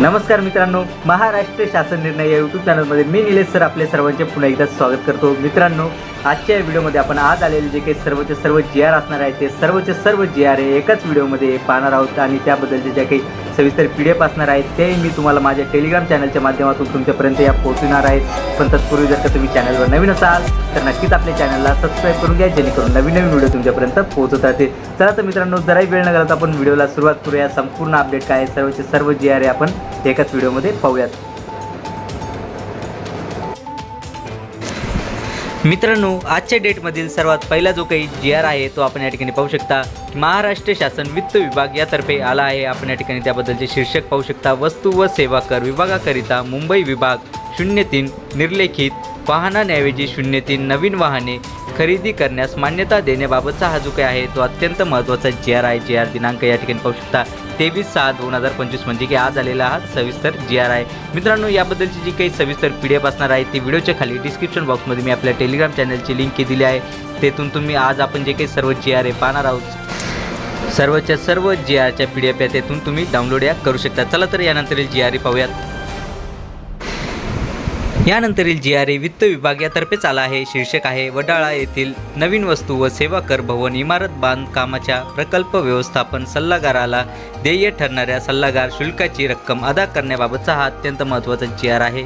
नमस्कार मित्रांनो महाराष्ट्र शासन निर्णय या यूट्यूब चॅनलमध्ये मी निलेश सर आपले सर्वांचे पुन्हा एकदा स्वागत करतो. मित्रांनो आजच्या या व्हिडिओमध्ये आपण आज आलेले जे काही सर्वचे सर्व जी आर असणार आहे ते सर्वचे सर्व जी आर हे एकाच व्हिडिओमध्ये पाहणार आहोत आणि त्याबद्दलचे ज्या काही सविस्तर पी डी एफ असणार आहेत ते मी तुम्हाला माझ्या टेलिग्राम चॅनलच्या माध्यमातून तुमच्यापर्यंत या पोहोचणार आहेत. पण तत्पूर्वी जर का तुम्ही चॅनलवर नवीन असाल तर नक्कीच आपल्या चॅनलला सबस्क्राईब करून घ्या जेणेकरून नवीन नवीन व्हिडिओ तुमच्यापर्यंत पोहोचत राहतील. चला तर मित्रांनो जराही वेळ न घालता आपण व्हिडिओला सुरुवात करूया. संपूर्ण अपडेट काय सर्वचे सर्व जी आर आपण एकाच व्हिडिओमध्ये पाहूयात. मित्रांनो आजच्या डेटमधील सर्वात पहिला जो काही जी आर आहे तो आपण या ठिकाणी पाहू शकता. महाराष्ट्र शासन वित्त विभाग यातर्फे आला आहे. आपण या ठिकाणी त्याबद्दलचे शीर्षक पाहू शकता. वस्तू व सेवा कर विभागाकरिता मुंबई विभाग शून्य तीन निर्लेखित वाहनांऐवजी शून्य तीन नवीन वाहने खरेदी करण्यास मान्यता देण्याबाबतचा हा जो काही आहे तो अत्यंत महत्त्वाचा जी आर आहे जी आर दिनांक या ठिकाणी पाहू शकता. तेवीस सहा दोन हजार पंचवीस म्हणजे की आज आलेला हा सविस्तर जी आर आहे मित्रांनो याबद्दलची जी काही सविस्तर पी डी एफ असणार आहे ती व्हिडिओच्या खाली डिस्क्रिप्शन बॉक्समध्ये मी आपल्या टेलिग्राम चॅनलची लिंक दिली आहे. तेथून तुम्ही आज आपण जे काही सर्व जी आर आहे पाहणार आहोत सर्वच्या सर्व जी आरच्या पी डी एफ आहे तेथून तुम्ही डाउनलोड या करू शकता. चला तर यानंतर जी आर पाहूयात. यानंतरील जी आर ए वित्त विभाग यातर्फेच आला आहे. शीर्षक आहे वडाळा येथील नवीन वस्तू व सेवा कर भवन इमारत बांधकामाच्या प्रकल्प व्यवस्थापन सल्लागाराला देय ठरणाऱ्या सल्लागार शुल्काची रक्कम अदा करण्याबाबतचा हा अत्यंत महत्त्वाचा जी आर आहे.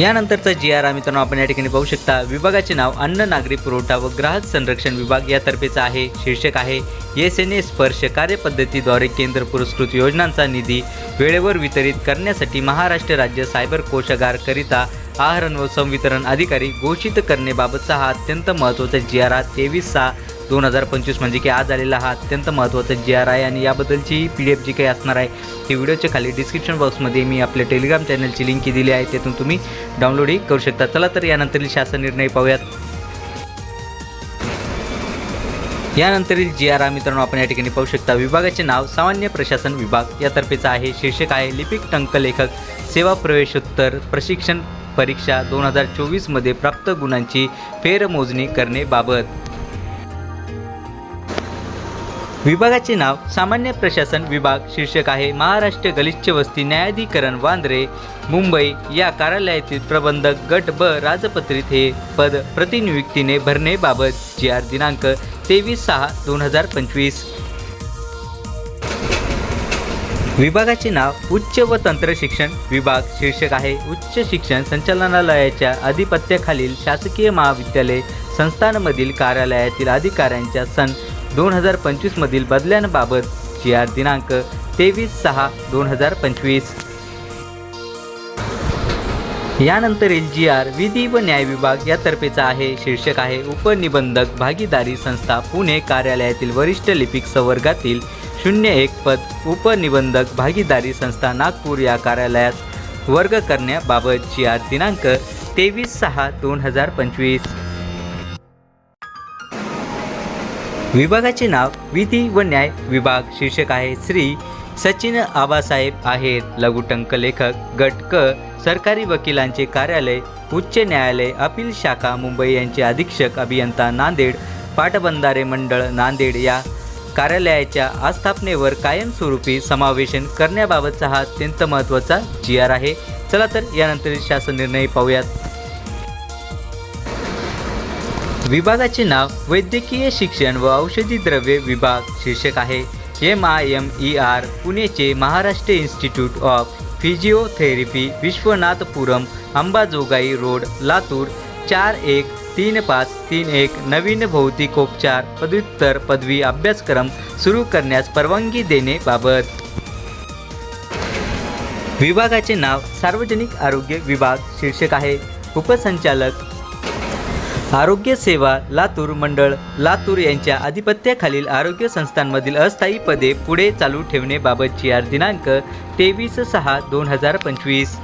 यानंतरचा जी आर मित्रांनो आपण या ठिकाणी पाहू शकता विभागाचे नाव अन्न नागरी पुरवठा व ग्राहक संरक्षण विभाग यातर्फेच आहे. शीर्षक आहे एस एन ए स्पर्श कार्यपद्धतीद्वारे केंद्र पुरस्कृत योजनांचा निधी वेळेवर वितरित करण्यासाठी महाराष्ट्र राज्य सायबर कोषागारकरिता आहरण व संवितरण अधिकारी घोषित करण्याबाबतचा हा अत्यंत महत्त्वाचा जी आर आय तेवीस सहा दोन हजार पंचवीस म्हणजे की आज आलेला हा अत्यंत महत्त्वाचा जी आर आहे आणि याबद्दलची पी डी एफ जी काही असणार आहे ती व्हिडिओच्या खाली डिस्क्रिप्शन बॉक्समध्ये मी आपल्या टेलिग्राम चॅनलची लिंक दिली आहे तेथून तुम्ही डाउनलोडही करू शकता. चला तर यानंतरील शासन निर्णय पाहूयात. यानंतरील जी आर मित्रांनो आपण या ठिकाणी पाहू शकता. विभागाचे नाव सामान्य प्रशासन विभाग यातर्फेचं आहे. शीर्षक आहे लिपिक टंकलेखक सेवा प्रवेशोत्तर प्रशिक्षण परीक्षा दोन हजार चोवीसमध्ये प्राप्त गुणांची फेरमोजणी करणेबाबत विभागाचे नाव सामान्य प्रशासन विभाग शीर्षक आहे महाराष्ट्र गलिच्छ वस्ती न्यायाधिकरण वांद्रे मुंबई. या कार्यालयातील प्रबंधक गट ब राजपत्रित हे पद प्रतिनियुक्तीने भरण्याबाबत जी आर दिनांक तेवीस सहा दोन हजार पंचवीस. विभागाचे नाव उच्च व तंत्र शिक्षण विभाग शीर्षक आहे उच्च शिक्षण संचालनालयाच्या अधिपत्याखालील शासकीय महाविद्यालय संस्थांमधील कार्यालयातील अधिकाऱ्यांच्या सन दोन हजार पंचवीसमधील बदल्यांबाबत जी आर दिनांक तेवीस सहा दोन हजार पंचवीस. यानंतर एल जी आर विधी व न्याय विभाग यातर्फेचा आहे. शीर्षक आहे उपनिबंधक भागीदारी संस्था पुणे कार्यालयातील वरिष्ठ लिपिक संवर्गातील शून्य एक पद उपनिबंधक भागीदारी संस्था नागपूर या कार्यालयात वर्ग करण्याबाबत जी आर दिनांक तेवीस सहा दोन हजार पंचवीस. विभागाचे नाव विधी व न्याय विभाग शीर्षक आहे श्री सचिन आबासाहेब आहेत. लघुटंक लेखक गट क सरकारी वकिलांचे कार्यालय उच्च न्यायालय अपील शाखा मुंबई यांचे अधीक्षक अभियंता नांदेड पाटबंधारे मंडळ नांदेड या कार्यालयाच्या आस्थापनेवर कायमस्वरूपी समावेशन करण्याबाबतचा हा अत्यंत महत्त्वाचा जी आर आहे. चला तर यानंतर शासन निर्णय पाहूयात. विभागाचे नाव वैद्यकीय शिक्षण व औषधी द्रव्ये विभाग शीर्षक आहे. M I M E R पुणेचे Maharashtra institute of physiotherapy Vishwanathpuram Ambajogai road Latur चार एक तीन पाच तीन एक नवीन भौतिकोपचार पदव्युत्तर पदवी अभ्यासक्रम सुरू करण्यास परवानगी देणेबाबत विभागाचे नाव सार्वजनिक आरोग्य विभाग शीर्षक आहे उपसंचालक आरोग्य सेवा लातूर मंडळ लातूर यांच्या आधिपत्याखालील आरोग्य संस्थांमधील अस्थायी पदे पुढे चालू ठेवणेबाबतची आर दिनांक तेवीस सहा दोन हजार पंचवीस.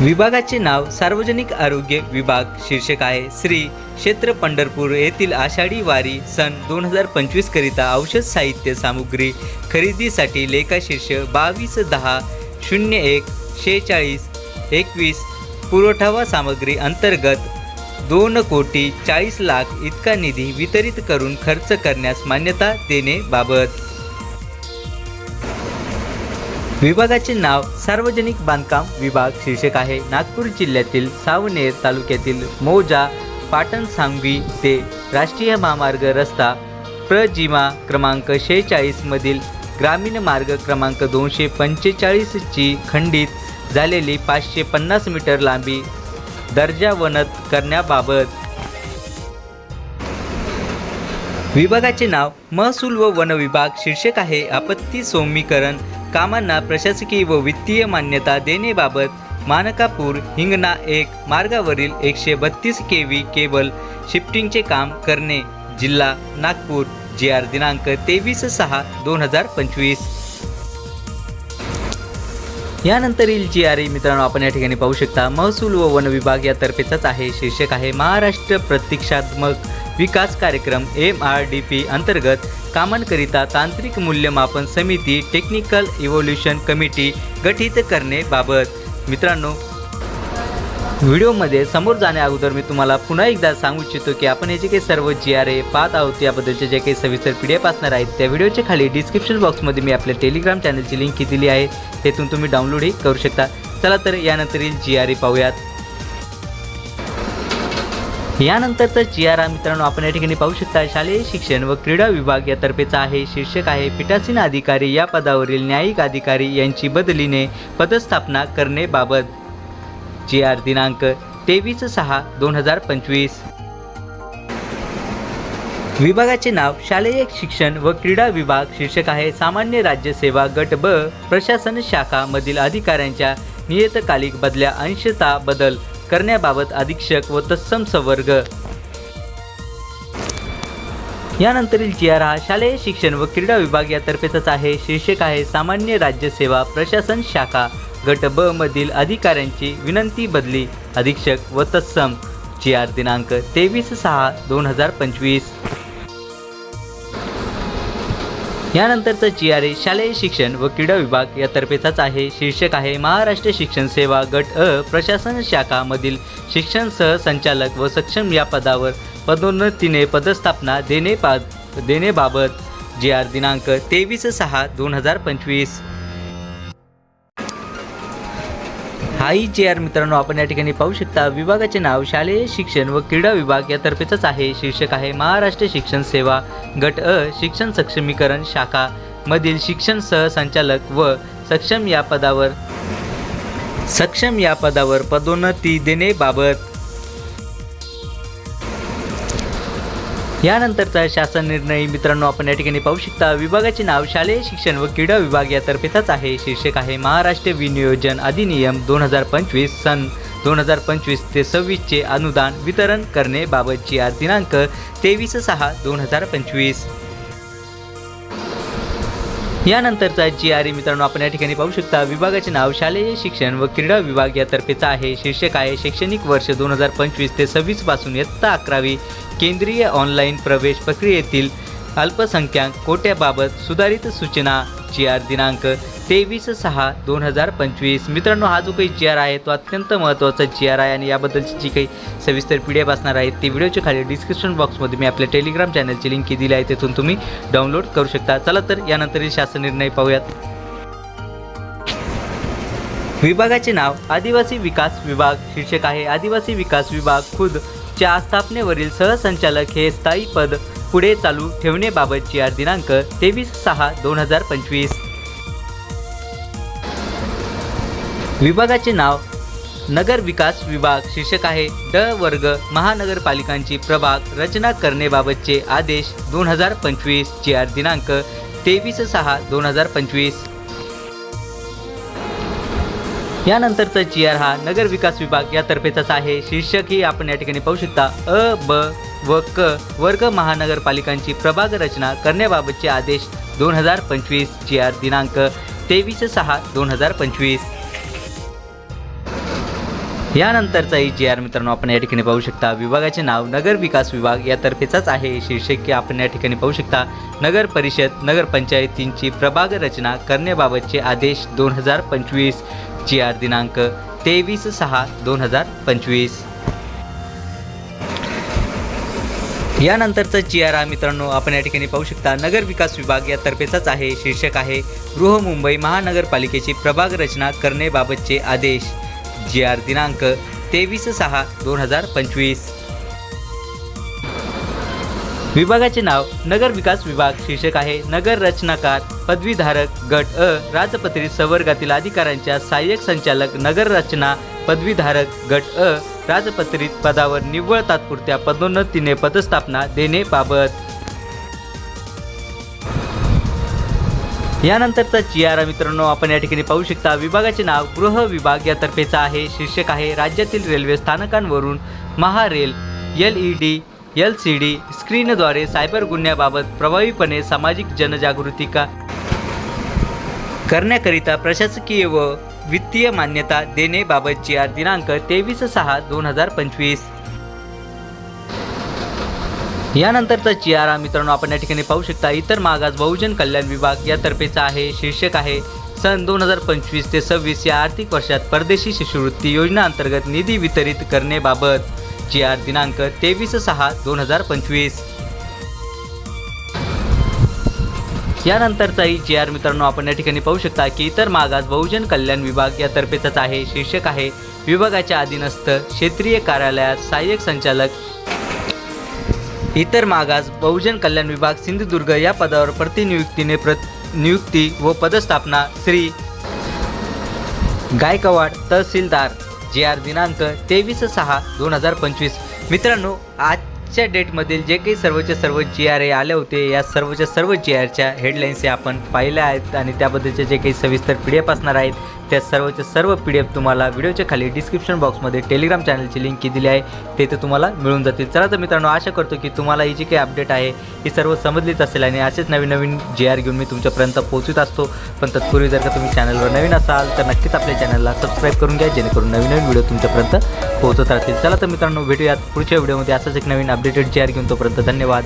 विभागाचे नाव सार्वजनिक आरोग्य विभाग शीर्षक आहे श्री क्षेत्र पंढरपूर येथील आषाढी वारी सन दोन हजार पंचवीस करिता औषध साहित्य सामुग्री खरेदीसाठी लेखाशीर्ष बावीस दहा शून्य एक शेहेचाळीस एकवीस पुरवठा व सामग्री अंतर्गत दोन कोटी चाळीस लाख इतका निधी वितरित करून खर्च करण्यास मान्यता देणेबाबत विभागाचे नाव सार्वजनिक बांधकाम विभाग शीर्षक आहे. नागपूर जिल्ह्यातील सावनेर तालुक्यातील मोजा पाटण सांगवी ते राष्ट्रीय महामार्ग रस्ता प्रजिमा क्रमांक शेहेचाळीसमधील ग्रामीण मार्ग क्रमांक दोनशे पंचेचाळीसची खंडित झालेली पाचशे पन्नास मीटर लांबी दर्जावनत करण्याबाबत. विभागाचे नाव महसूल व वन विभाग शीर्षक आहे आपत्ती सौम्यीकरण कामांना प्रशासकीय व वित्तीय मान्यता देण्याबाबत मानकापूर हिंगणा एक मार्गावरील एकशे बत्तीस के व्ही केबल शिफ्टिंगचे काम करणे. जिल्हा नागपूर जी आर दिनांक तेवीस सहा दोन हजार पंचवीस. यानंतरील जी आर ई मित्रांनो आपण या ठिकाणी पाहू शकता महसूल व वन विभाग यातर्फेचाच आहे. शीर्षक आहे महाराष्ट्र प्रतीक्षात्मक विकास कार्यक्रम एम आर डी पी अंतर्गत कामांकरिता तांत्रिक मूल्यमापन समिती टेक्निकल इव्होल्युशन कमिटी गठीत करण्याबाबत मित्रांनो व्हिडिओमध्ये समोर जाण्या अगोदर मी तुम्हाला पुन्हा एकदा सांगू इच्छितो की आपण याचे काही सर्व जी आर ए पाहत आहोत याबद्दलचे जे काही सविस्तर पी डी एफ असणार आहेत त्या व्हिडिओच्या खाली डिस्क्रिप्शन बॉक्समध्ये मी आपल्या टेलिग्राम चॅनलची लिंक दिली आहे. तेथून तुम्ही डाउनलोडही करू शकता. चला तर यानंतरील जी आर ए पाहूयात. यानंतरचा जी आर मित्रांनो आपण या ठिकाणी पाहू शकता शालेय शिक्षण व क्रीडा विभाग यातर्फेचा आहे. शीर्षक आहे पीठासीन अधिकारी या पदावरील न्यायिक अधिकारी यांची बदलीने पदस्थापना करण्याबाबत जी आर दिनांक तेवीस सहा दोन हजार पंचवीस. विभागाचे नाव शालेय शिक्षण व क्रीडा विभाग शीर्षक आहे सामान्य राज्य सेवा गट ब प्रशासन शाखा मधील अधिकाऱ्यांच्या नियतकालिक बदल्या अंशता बदल करण्याबाबत अधीक्षक व तत्सम संवर्ग. यानंतरील जी आर हा शालेय शिक्षण व क्रीडा विभाग यातर्फेच आहे. शीर्षक आहे सामान्य राज्य सेवा प्रशासन शाखा गट ब मधील अधिकाऱ्यांची विनंती बदली. अधीक्षक व तत्सम जी आर दिनांक तेवीस सहा दोन हजार पंचवीस. यानंतरचं जी आर ए शालेय शिक्षण व क्रीडा विभाग यातर्फेचाच आहे. शीर्षक आहे महाराष्ट्र शिक्षण सेवा गट अ प्रशासन शाखा मधील शिक्षण सहसंचालक व सक्षम या पदावर पदोन्नतीने पदस्थापना देणे पा देणेबाबत जी आर दिनांक तेवीस सहा दोन हजार पंचवीस. हाई जी आर मित्रांनो आपण या ठिकाणी पाहू शकता विभागाचे नाव शालेय शिक्षण व क्रीडा विभाग यातर्फेच आहे. शीर्षक आहे महाराष्ट्र शिक्षण सेवा गट अ शिक्षण सक्षमीकरण शाखा. मधील शिक्षण सहसंचालक व सक्षम या पदावर सक्षम या पदावर पदोन्नती देणेबाबत यानंतरचा शासन निर्णय मित्रांनो आपण या ठिकाणी पाहू शकता. विभागाचे नाव शालेय शिक्षण व क्रीडा विभाग यातर्फेचाच आहे. शीर्षक आहे महाराष्ट्र विनियोजन अधिनियम दोन हजार पंचवीस सन दोन हजार पंचवीस ते सव्वीसचे अनुदान वितरण करण्याबाबतची आज दिनांक तेवीस सहा दोन हजार पंचवीस. यानंतरचा जी आर ए मित्रांनो आपण या ठिकाणी पाहू शकता विभागाचे नाव शालेय शिक्षण व क्रीडा विभाग यातर्फेचा आहे. शीर्षक आहे शैक्षणिक वर्ष दोन हजार पंचवीस ते सव्वीसपासून इयत्ता अकरावी केंद्रीय ऑनलाईन प्रवेश प्रक्रियेतील अल्पसंख्याक कोट्याबाबत सुधारित सूचना जी आर दिनांक तेवीस सहा दोन हजार पंचवीस. मित्रांनो हा जो काही जी आर आहे तो अत्यंत महत्त्वाचा जी आर आहे आणि याबद्दलची जी काही सविस्तर पी डी एफ असणार आहे ती व्हिडिओच्या खाली डिस्क्रिप्शन बॉक्समध्ये मी आपल्या टेलिग्राम चॅनलची लिंक दिली आहे तेथून तुम्ही डाउनलोड करू शकता. चला तर यानंतरही शासन निर्णय पाहूयात. विभागाचे नाव आदिवासी विकास विभाग. शीर्षक आहे आदिवासी विकास विभाग खुद. च्या स्थापनेवरील सहसंचालक हे स्थायी पद पुढे चालू ठेवणेबाबतची आज दिनांक तेवीस सहा दोन हजार पंचवीस. विभागाचे नाव नगर विकास विभाग शीर्षक आहे ड वर्ग महानगरपालिकांची प्रभाग रचना करणेबाबतचे आदेश दोन हजार पंचवीस ची आज दिनांक तेवीस सहा दोन हजार पंचवीस. यानंतरचा जी आर हा नगर विकास विभाग यातर्फेचाच आहे. शीर्षक ही आपण या ठिकाणी पाहू शकता. अ ब व क वर्ग महानगरपालिकांची प्रभाग रचना करण्याबाबतचे आदेश दोन हजार पंचवीस जी आर दिनांक तेवीस सहा दोन हजार पंचवीस. यानंतरचाही जी आर मित्रांनो आपण या ठिकाणी पाहू शकता. विभागाचे नाव नगर विकास विभाग यातर्फेचाच आहे. शीर्षक की आपण या ठिकाणी पाहू शकता. नगर परिषद नगरपंचायतींची प्रभाग रचना करण्याबाबतचे आदेश दोन हजार पंचवीस. जी आर दिनांक तेवीस सहा दोन हजार पंचवीस. यानंतरचं जी आर मित्रांनो आपण या ठिकाणी पाहू शकता नगर विकास विभाग या तर्फेचाच आहे शीर्षक आहे बृहमुंबई महानगरपालिकेची प्रभाग रचना करण्याबाबतचे आदेश. जी आर दिनांक तेवीस सहा दोन हजार पंचवीस. विभागाचे नाव नगर विकास विभाग शीर्षक आहे नगर रचनाकार पदवीधारक गट अ राजपत्रित संवर्गातील अधिकाऱ्यांच्या सहाय्यक संचालक नगर रचना पदवीधारक गट अ राजपत्रित पदावर निव्वळ तात्पुरत्या पदोन्नतीने पदस्थापना देणेबाबत. यानंतरचा चियारा आर मित्रांनो आपण या ठिकाणी पाहू शकता विभागाचे नाव गृह विभाग यातर्फेचा आहे शीर्षक आहे राज्यातील railway स्थानकांवरून MahaRail L E D L C D स्क्रीनद्वारे cyber गुन्ह्याबाबत प्रभावीपणे सामाजिक जनजागृती का करण्याकरिता प्रशासकीय व वित्तीय मान्यता देणेबाबत जी आर दिनांक तेवीस सहा दोन हजार पंचवीस यानंतरचा जी आर मित्रांनो आपण या ठिकाणी पाहू शकता इतर मागास बहुजन कल्याण विभाग यातर्फेचा आहे शीर्षक आहे सन दोन हजार पंचवीस ते सव्वीस या आर्थिक वर्षात परदेशी शिष्यवृत्ती योजना अंतर्गत निधी वितरित करण्याबाबत जी आर दिनांक तेवीस सहा दोन हजार पंचवीस. यानंतरचाही जी आर मित्रांनो आपण या ठिकाणी पाहू शकता की इतर मागास बहुजन कल्याण विभाग या तर्फेचाच आहे शीर्षक आहे विभागाच्या अधीनस्थ क्षेत्रीय कार्यालयात सहाय्यक संचालक. इतर मागास बहुजन कल्याण विभाग सिंधुदुर्ग या पदावर प्रतिनियुक्तीने प्र नियुक्ती व पदस्थापना श्री गायकवाड तहसीलदार. जे आर दिनांक तेवीस सहा दोन हजार पंचवीस. मित्रांनो आज आजच्या डेटमधील जे काही सर्वच्या सर्व जी आर ए आले होते या सर्वच्या सर्व जी आरच्या हेडलाईन्स या आपण पाहिल्या आहेत आणि त्याबद्दलचे जे काही सविस्तर पी डी एफ असणार आहेत त्या सर्वच्या सर्व पी डी एफ तुम्हाला व्हिडिओच्या खाली डिस्क्रिप्शन बॉक्समध्ये टेलिग्राम चॅनलची लिंक दिली आहे. ते तर तुम्हाला मिळून जातील. चला तर मित्रांनो आशा करतो की तुम्हाला ही जी काही अपडेट आहे ही सर्व समजलीच असेल आणि असेच नवीन नवीन जे आर घेऊन मी तुमच्यापर्यंत पोहोचत असतो. पण तत्पूर्वी जर का तुम्ही चॅनलवर नवीन असाल तर नक्कीच आपल्या चॅनलला सबस्क्राईब करून घ्या जेणेकरून नवीन नवीन व्हिडिओ तुमच्यापर्यंत पोहोचत राहतील चला तर मित्रांनो भेटूयात पुढच्या व्हिडिओमध्ये. असंच एक नवीन अपडेटेड चेअर घेऊन तोपर्यंत धन्यवाद.